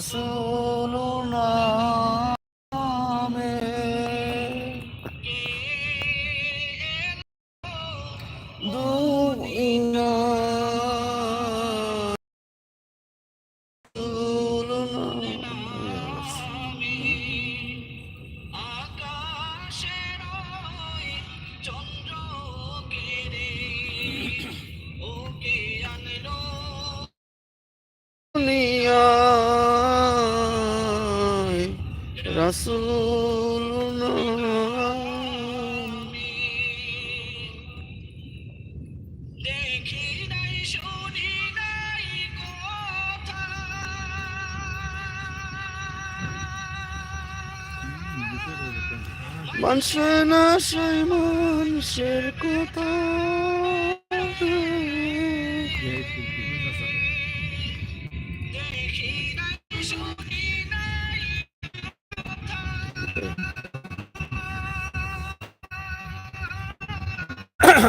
রাসূল রাসূল নামে দেখি নাই শুনি নাই কথা মানুষে না সেই মানুষের কথা?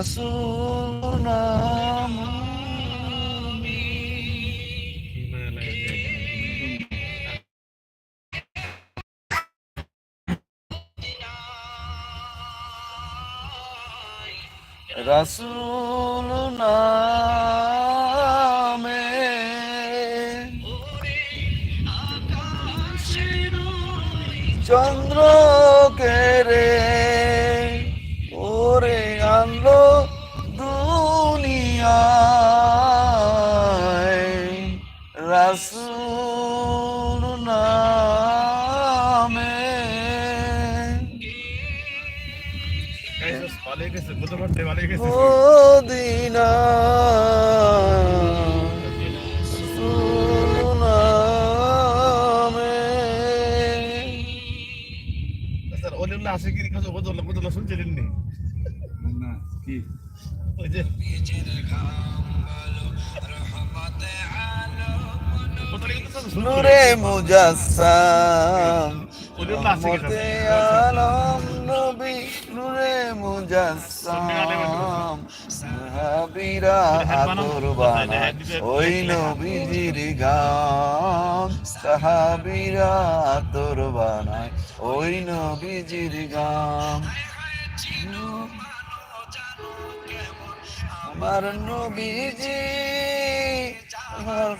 রাসুল নাম রাসুল নামে চন্দ্র রাসুল নামে। ভালো গেছে বুঝতে পারতে ভালো গেছে। মদিনা। সুনামে স্যার ওদের না আসে কি কাজ বদল বদল শুনছিলেন নি না কি? ওই যে শুনছিলেন। নূরে মুজাসসাম, রহমতে আলম নবী, নূরে মুজাসসাম, সাহাবীরা আতর বানায়, ওই নবীজির গান, সাহাবীরা আতর বানায়, ওই নবীজির গান। আমার নবীজি, আমার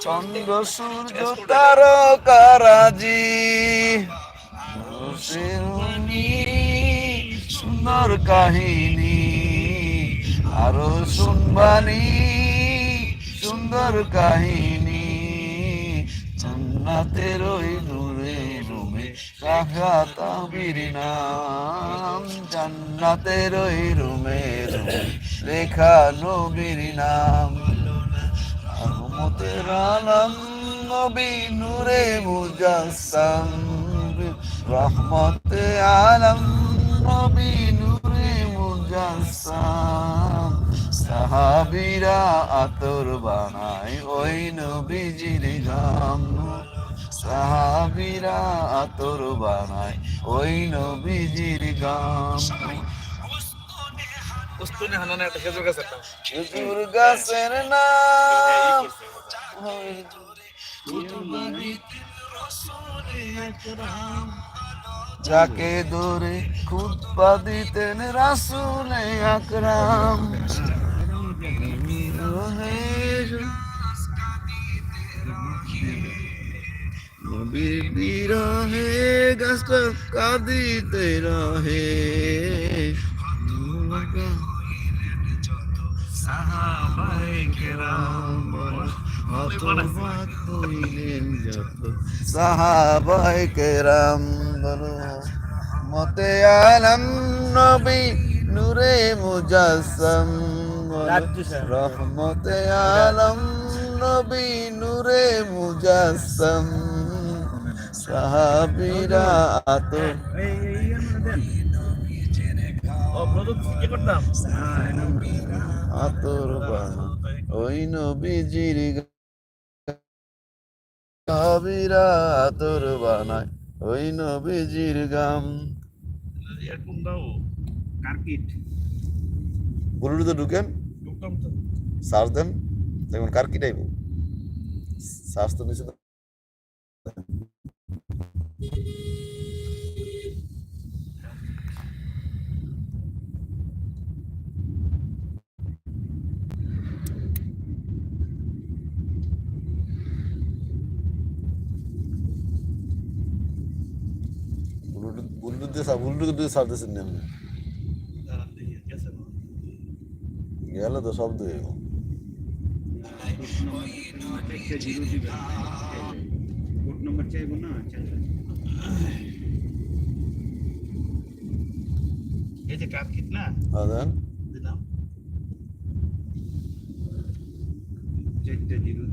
চন্দ্র সূর্য তারকারাজি। সুন্দর কাহিনী। আরও শুনবানি সুন্দর কাহিনী। জান্নাতের ওই নূরে রুমে রাখা তাবির নাম। জান্নাতের ওই রুমে রুমে লেখা নবীর নাম। রহমতের আলম নবী নূরে মুজাসসাম রহমতে আলম নবী নূরে মুজাসসাম সাহাবীরা আতর বানায় ওই নবীজির গাম সাহাবীরা আতর বানায় ওই নবীজির গাম খেজুর গাছের নাম যাকে ধরে খুতবা দিতেন রাসুলে আকরাম নবীর বিরহে গাছটা কাঁদিতে রহে সাহাবাই কেরাম বলো মতে আলম নবী নূরে মুজাসম রহমতে আলম নবী নূরে মুজাসম সাহাবিরা হ্যাঁ আতর বানা। ওই নবীজির কবিরা তোর বানায় ওই নবীজির গাম। এরকম দাও কার্কিট ঢুকেন। সার্চ দেন দেখুন সার্চ তো নিচে ব্লুটুথ দিয়ে সার্চ দিয়েছেন না আপনি? গেলে তো শব্দ কোড নম্বর চাইব না এই যে কার কিট না হ্যাঁ দেন দিলাম চারটে জিরো